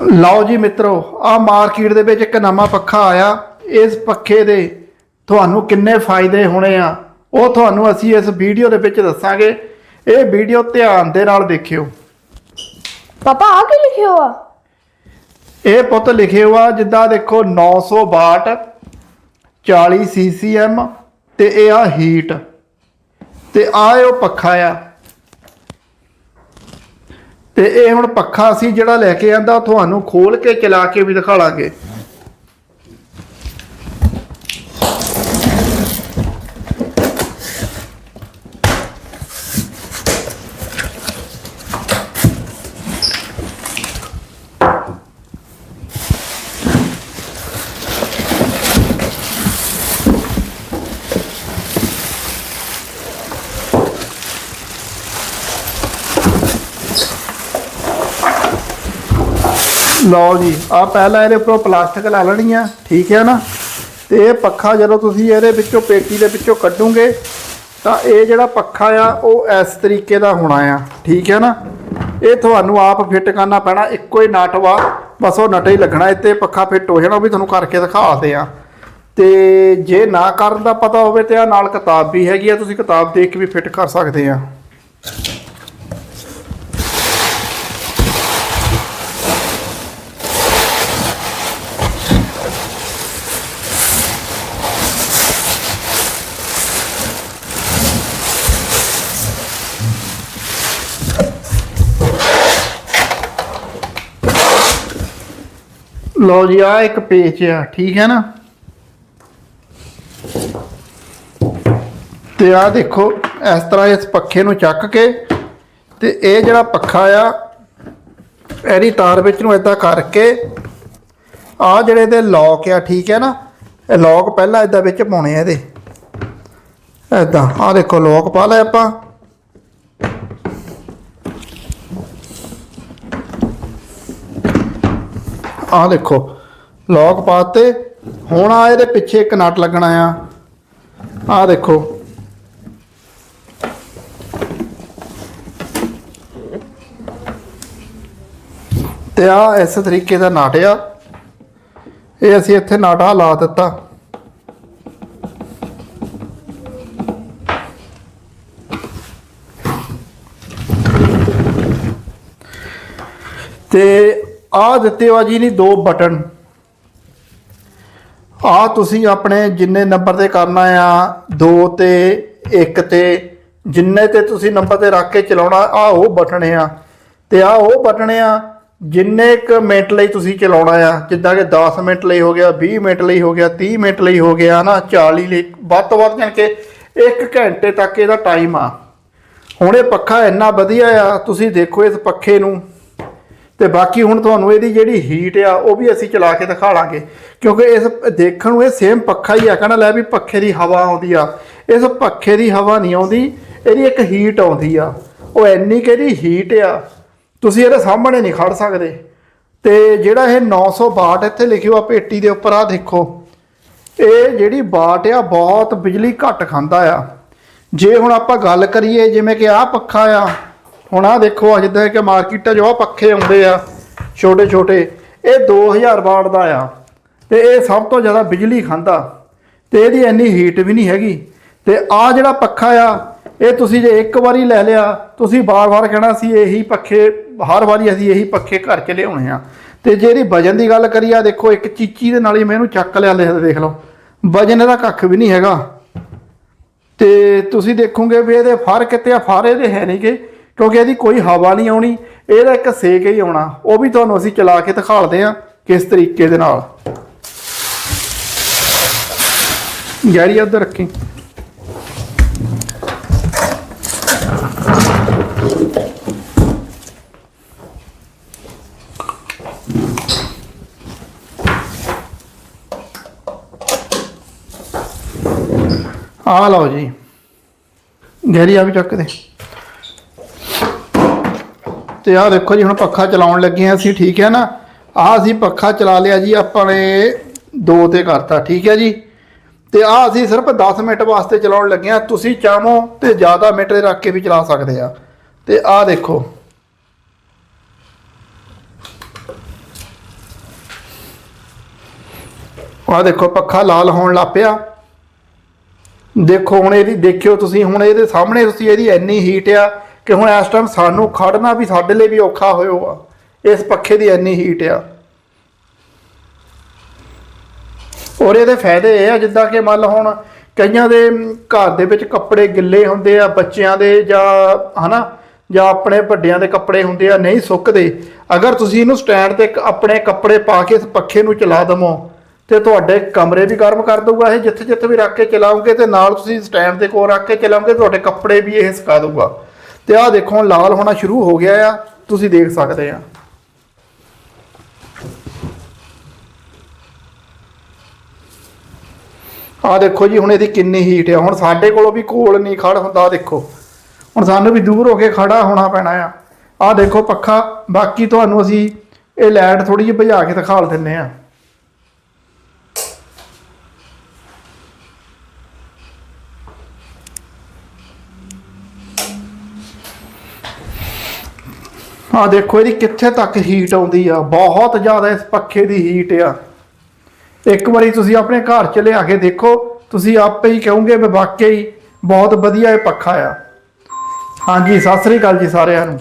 ਲਓ ਜੀ ਮਿੱਤਰੋ ਆ ਮਾਰਕੀਟ ਦੇ ਵਿੱਚ ਇੱਕ ਨਵਾਂ ਪੱਖਾ ਆਇਆ। ਇਸ ਪੱਖੇ ਦੇ ਤੁਹਾਨੂੰ ਕਿੰਨੇ ਫਾਇਦੇ ਹੋਣੇ ਆ ਉਹ ਤੁਹਾਨੂੰ ਅਸੀਂ ਇਸ ਵੀਡੀਓ ਦੇ ਵਿੱਚ ਦੱਸਾਂਗੇ। ਇਹ ਵੀਡੀਓ ਧਿਆਨ ਦੇ ਨਾਲ ਦੇਖਿਓ। ਪਾਪਾ ਆ ਕੀ ਲਿਖਿਆ ਹੋਆ ਇਹ ਪੁੱਤ ਲਿਖਿਆ ਹੋਆ ਜਿੱਦਾਂ ਦੇਖੋ 900 ਵਾਟ 40 ਸੀਸੀਐਮ ਤੇ ਇਹ ਆ ਹੀਟ ਤੇ ਆ ਇਹ ਉਹ ਪੱਖਾ ਆ। ਤੇ ਇਹ ਹੁਣ ਪੱਖਾ ਅਸੀਂ ਜਿਹੜਾ ਲੈ ਕੇ ਆਂਦਾ ਤੁਹਾਨੂੰ ਖੋਲ ਕੇ ਚਲਾ ਕੇ ਵੀ ਦਿਖਾ ਲਓ ਜੀ ਆ ਪਹਿਲਾਂ ਇਹਦੇ ਉੱਪਰੋਂ ਪਲਾਸਟਿਕ ਲਾ ਲੈਣੀ ਆ ਠੀਕ ਹੈ ਨਾ? ਤੇ ਇਹ ਪੱਖਾ ਜਦੋਂ ਤੁਸੀਂ ਇਹਦੇ ਵਿੱਚੋਂ ਪੇਟੀ ਦੇ ਵਿੱਚੋਂ ਕੱਢੋਗੇ, ਤਾਂ ਇਹ ਜਿਹੜਾ ਪੱਖਾ ਆ, ਉਹ ਇਸ ਤਰੀਕੇ ਦਾ ਹੋਣਾ ਆ, ਠੀਕ ਹੈ ਨਾ? ਇਹ ਤੁਹਾਨੂੰ ਆਪ ਫਿੱਟ ਕਰਨਾ ਪੈਣਾ, ਇੱਕੋ ਹੀ ਨਟ ਵਾ, ਬਸ ਉਹ ਨਟ ਹੀ ਲੱਗਣਾ, ਇੱਥੇ ਪੱਖਾ ਫਿੱਟ ਹੋ ਜਾਣਾ, ਉਹ ਵੀ ਤੁਹਾਨੂੰ ਕਰਕੇ ਦਿਖਾਉਂਦੇ ਆ। ਤੇ ਜੇ ਨਾ ਕਰਨ ਦਾ ਪਤਾ ਹੋਵੇ ਤੇ ਆ ਨਾਲ ਕਿਤਾਬ ਵੀ ਹੈਗੀ ਆ, ਤੁਸੀਂ ਕਿਤਾਬ ਦੇਖ ਕੇ ਵੀ ਫਿੱਟ ਕਰ ਸਕਦੇ ਆ। ਲਓ ਜੀ ਆ ਇੱਕ ਪੇਚ ਆ, ਠੀਕ ਹੈ ਨਾ? ਤੇ ਆ ਦੇਖੋ, ਇਸ ਤਰ੍ਹਾਂ ਇਸ ਪੱਖੇ ਨੂੰ ਚੱਕ ਕੇ ਤੇ ਇਹ ਜਿਹੜਾ ਪੱਖਾ ਆ, ਇਹਦੀ ਤਾਰ ਵਿੱਚ ਨੂੰ ਇਦਾਂ ਕਰਕੇ ਆ ਜਿਹੜੇ ਇਹਦੇ ਲੌਕ ਆ, ਠੀਕ ਹੈ ਨਾ? ਇਹ ਲੌਕ ਪਹਿਲਾਂ ਇਦਾਂ ਵਿੱਚ ਪਾਉਣੇ ਆ ਇਹਦੇ। ਇਦਾਂ ਆ ਦੇਖੋ ਲੌਕ ਪਾ ਲਏ ਆਪਾਂ। ਆਹ ਦੇਖੋ ਲੌਕ ਪਾਤੇ, ਹੁਣ ਆ ਇਹਦੇ ਪਿੱਛੇ ਇੱਕ ਨਟ ਲੱਗਣਾ ਆ। ਆਹ ਦੇਖੋ। ਤੇ ਆ ਇਸ ਤਰੀਕੇ ਦਾ ਨਾਟ ਆ। ਇਹ ਅਸੀਂ ਇੱਥੇ ਨਾਟਾ ਲਾ ਦਿੱਤਾ। ਤੇ ਆ ਦਿੱਤੇ ਹੋ ਜੀ ਨਹੀਂ ਦੋ ਬਟਨ। ਆ ਤੁਸੀਂ ਆਪਣੇ ਜਿੰਨੇ ਨੰਬਰ ਤੇ ਕਰਨਾ ਆ 2 ਤੇ 1 ਤੇ, ਜਿੰਨੇ ਤੇ ਤੁਸੀਂ ਨੰਬਰ ਤੇ ਰੱਖ ਕੇ ਚਲਾਉਣਾ, ਆ ਉਹ ਬਟਨ ਆ। ਤੇ ਆ ਉਹ ਬਟਨ ਆ, ਜਿੰਨੇ ਕ ਮਿੰਟ ਲਈ ਤੁਸੀਂ ਚਲਾਉਣਾ ਆ, ਜਿੱਦਾਂ ਕਿ 10 ਮਿੰਟ ਲਈ ਹੋ ਗਿਆ 20 ਮਿੰਟ ਲਈ ਹੋ ਗਿਆ 30 ਮਿੰਟ ਲਈ ਹੋ ਗਿਆ ਨਾ 40 ਲਈ, ਵੱਧ ਤੋਂ ਵੱਧ ਜਾਣ ਕੇ 1 ਘੰਟੇ ਤੱਕ ਇਹਦਾ ਟਾਈਮ ਆ। ਹੁਣ ਇਹ ਪੱਖਾ ਇੰਨਾ ਵਧੀਆ ਆ, ਤੁਸੀਂ ਦੇਖੋ ਇਸ ਪੱਖੇ ਨੂੰ। ਤੇ ਬਾਕੀ ਹੁਣ ਤੁਹਾਨੂੰ ਇਹਦੀ ਜਿਹੜੀ ਹੀਟ ਆ, ਉਹ ਵੀ ਅਸੀਂ ਚਲਾ ਕੇ ਦਿਖਾ ਲਾਂਗੇ। ਕਿਉਂਕਿ ਇਸ ਦੇਖਣ ਨੂੰ ਇਹ ਸੇਮ ਪੱਖਾ ਹੀ ਆ, ਕਹਿੰਦਾ ਲੈ ਵੀ ਪੱਖੇ ਦੀ ਹਵਾ ਆਉਂਦੀ ਆ। ਇਸ ਪੱਖੇ ਦੀ ਹਵਾ ਨਹੀਂ ਆਉਂਦੀ, ਇਹਦੀ ਇੱਕ ਹੀਟ ਆਉਂਦੀ ਆ। ਉਹ ਇੰਨੀ ਕਿ ਇਹਦੀ ਹੀਟ ਆ, ਤੁਸੀਂ ਇਹਦੇ ਸਾਹਮਣੇ ਨਹੀਂ ਖੜ ਸਕਦੇ। ਤੇ ਜਿਹੜਾ ਇਹ 900 ਵਾਟ ਇੱਥੇ ਲਿਖਿਓ ਆ, ਪੇਟੀ ਦੇ ਉੱਪਰ ਆ ਦੇਖੋ। ਇਹ ਜਿਹੜੀ ਵਾਟ ਆ, ਬਹੁਤ ਬਿਜਲੀ ਘੱਟ ਖਾਂਦਾ ਆ। ਜੇ ਹੁਣ ਆਪਾਂ ਗੱਲ ਕਰੀਏ, ਜਿਵੇਂ ਕਿ ਆਹ ਪੱਖਾ ਆ ਹੁਣ ਆਹ ਦੇਖੋ ਆ ਜਿੱਦਾਂ ਕਿ ਮਾਰਕੀਟਾਂ 'ਚ ਉਹ ਪੱਖੇ ਆਉਂਦੇ ਆ, ਛੋਟੇ ਛੋਟੇ, ਇਹ 2000 ਵਾਟ ਦਾ ਆ। ਤੇ ਇਹ ਸਭ ਤੋਂ ਜ਼ਿਆਦਾ ਬਿਜਲੀ ਖਾਂਦਾ। ਤੇ ਇਹਦੀ ਇੰਨੀ ਹੀਟ ਵੀ ਨਹੀਂ ਹੈਗੀ। ਤੇ ਆ ਜਿਹੜਾ ਪੱਖਾ ਆ, ਇਹ ਤੁਸੀਂ ਜੇ ਇੱਕ ਵਾਰੀ ਲੈ ਲਿਆ, ਤੁਸੀਂ ਬਾਰ-ਬਾਰ ਕਹਿਣਾ ਸੀ ਇਹੀ ਪੱਖੇ, ਹਰ ਵਾਰੀ ਅਸੀਂ ਇਹੀ ਪੱਖੇ ਘਰ 'ਚ ਲਿਆਉਣੇ ਆ। ਤੇ ਜੇ ਇਹਦੀ ਵਜਨ ਦੀ ਗੱਲ ਕਰੀ ਆ ਦੇਖੋ ਇੱਕ ਚੀਚੀ ਦੇ ਨਾਲ ਹੀ ਮੈਂ ਇਹਨੂੰ ਚੱਕ ਲਿਆ, ਲੈ ਦੇਖ ਲਓ। ਵਜਨ ਇਹਦਾ ਕੱਖ ਵੀ ਨਹੀਂ ਹੈਗਾ। ਤੇ ਤੁਸੀਂ ਦੇਖੋਗੇ ਵੀ ਇਹਦੇ ਫਰ ਕਿਤੇ ਆ, ਫਰ ਇਹਦੇ ਹੈ ਨਹੀਂਗੇ ਕਿਉਂਕਿ ਇਹਦੀ ਕੋਈ ਹਵਾ ਨਹੀਂ ਆਉਣੀ, ਇਹਦਾ ਇੱਕ ਸੇਕ ਹੀ ਆਉਣਾ। ਉਹ ਵੀ ਤੁਹਾਨੂੰ ਅਸੀਂ ਚਲਾ ਕੇ ਦਿਖਾਲਦੇ ਆ ਕਿਸ ਤਰੀਕੇ ਦੇ ਨਾਲ। ਗੈਰੀ ਉੱਧਰ ਰੱਖੀ। ਆ ਲਓ ਜੀ। ਗੈਰੀ ਆ ਵੀ ਚੱਕ ਦੇ। ਤੇ ਆਹ ਦੇਖੋ ਜੀ, ਹੁਣ ਪੱਖਾ ਚਲਾਉਣ ਲੱਗੇ ਆ ਅਸੀਂ, ਠੀਕ ਹੈ ਨਾ? ਆਹ ਅਸੀਂ ਪੱਖਾ ਚਲਾ ਲਿਆ ਜੀ, ਆਪਾਂ ਨੇ ਦੋ ਤੇ ਕਰਤਾ, ਠੀਕ ਹੈ ਜੀ? ਤੇ ਆਹ ਅਸੀਂ ਸਿਰਫ 10 ਮਿੰਟ ਵਾਸਤੇ ਚਲਾਉਣ ਲੱਗੇ ਆ ਤੁਸੀਂ ਚਾਹੋ ਤੇ ਜ਼ਿਆਦਾ ਮਿੰਟ ਦੇ ਰੱਖ ਕੇ ਵੀ ਚਲਾ ਸਕਦੇ ਆ। ਤੇ ਆਹ ਦੇਖੋ। ਆਹ ਦੇਖੋ, ਪੱਖਾ ਲਾਲ ਹੋਣ ਲੱਪਿਆ ਦੇਖੋ, ਹੁਣ ਇਹਦੀ, ਦੇਖਿਓ ਤੁਸੀਂ, ਹੁਣ ਇਹਦੇ ਸਾਹਮਣੇ ਤੁਸੀਂ, ਇਹਦੀ ਇੰਨੀ ਹੀਟ ਆ। ਕਿ ਹੁਣ ਇਸ ਟਾਈਮ ਸਾਨੂੰ ਖੜਨਾ ਵੀ ਸਾਡੇ ਲਈ ਵੀ ਔਖਾ ਹੋਇਆ ਇਸ ਪੱਖੇ ਦੀ ਇੰਨੀ ਹੀਟ ਆ। ਔਰ ਇਹਦੇ ਫਾਇਦੇ ਇਹ ਆ, ਜਿੱਦਾਂ ਕਿ ਮੰਨ ਲਓ ਹੁਣ ਕਈਆਂ ਦੇ ਘਰ ਦੇ ਵਿੱਚ ਕੱਪੜੇ ਗਿੱਲੇ ਹੁੰਦੇ ਆ, ਬੱਚਿਆਂ ਦੇ ਜਾਂ ਹਨਾ, ਜਾਂ ਆਪਣੇ ਵੱਡਿਆਂ ਦੇ ਕੱਪੜੇ ਹੁੰਦੇ ਆ, ਨਹੀਂ ਸੁੱਕਦੇ। ਅਗਰ ਤੁਸੀਂ ਇਹਨੂੰ ਸਟੈਂਡ ਤੇ ਆਪਣੇ ਕੱਪੜੇ ਪਾ ਕੇ ਇਸ ਪੱਖੇ ਨੂੰ ਚਲਾ ਦਵੋ, ਤੇ ਤੁਹਾਡੇ ਕਮਰੇ ਵੀ ਗਰਮ ਕਰ ਦਊਗਾ ਇਹ ਜਿੱਥੇ ਜਿੱਥੇ ਵੀ ਰੱਖ ਕੇ ਚਲਾਓਗੇ ਤੇ ਨਾਲ ਤੁਸੀਂ ਸਟੈਂਡ ਦੇ ਕੋਲ ਰੱਖ ਕੇ ਚਲਾਉਂਗੇ ਤੁਹਾਡੇ ਕੱਪੜੇ ਵੀ ਇਹ ਸੁਕਾ ਦਊਗਾ। ਤੇ ਆਹ ਦੇਖੋ ਲਾਲ ਹੋਣਾ ਸ਼ੁਰੂ ਹੋ ਗਿਆ ਆ। ਤੁਸੀਂ ਦੇਖ ਸਕਦੇ ਆ। ਆਹ ਦੇਖੋ ਜੀ, ਹੁਣ ਇਹਦੀ ਕਿੰਨੀ ਹੀਟ ਆ। ਹੁਣ ਸਾਡੇ ਕੋਲੋਂ ਵੀ ਕੋਲ ਨਹੀਂ ਖੜ ਹੁੰਦਾ, ਆਹ ਦੇਖੋ। ਹੁਣ ਸਾਨੂੰ ਵੀ ਦੂਰ ਹੋ ਕੇ ਖੜਾ ਹੋਣਾ ਪੈਣਾ ਆ। ਆਹ ਦੇਖੋ ਪੱਖਾ। ਬਾਕੀ ਤੁਹਾਨੂੰ ਅਸੀਂ ਇਹ ਲਾਈਟ ਥੋੜੀ ਜਿਹੀ ਭਜਾ ਕੇ ਦਿਖਾ ਦਿੰਨੇ ਆ। ਆਹ ਦੇਖੋ ਇਹਦੀ ਕਿੱਥੇ ਤੱਕ ਹੀਟ ਆਉਂਦੀ ਆ, ਬਹੁਤ ਜ਼ਿਆਦਾ ਇਸ ਪੱਖੇ ਦੀ ਹੀਟ ਆ। ਇੱਕ ਵਾਰੀ ਤੁਸੀਂ ਆਪਣੇ ਘਰ ਚ ਲਿਆ ਕੇ ਦੇਖੋ, ਤੁਸੀਂ ਆਪੇ ਹੀ ਕਹੋਗੇ ਵੀ ਵਾਕਈ ਬਹੁਤ ਵਧੀਆ ਇਹ ਪੱਖਾ ਆ। ਹਾਂਜੀ, ਸਤਿ ਸ੍ਰੀ ਅਕਾਲ ਜੀ ਸਾਰਿਆਂ ਨੂੰ।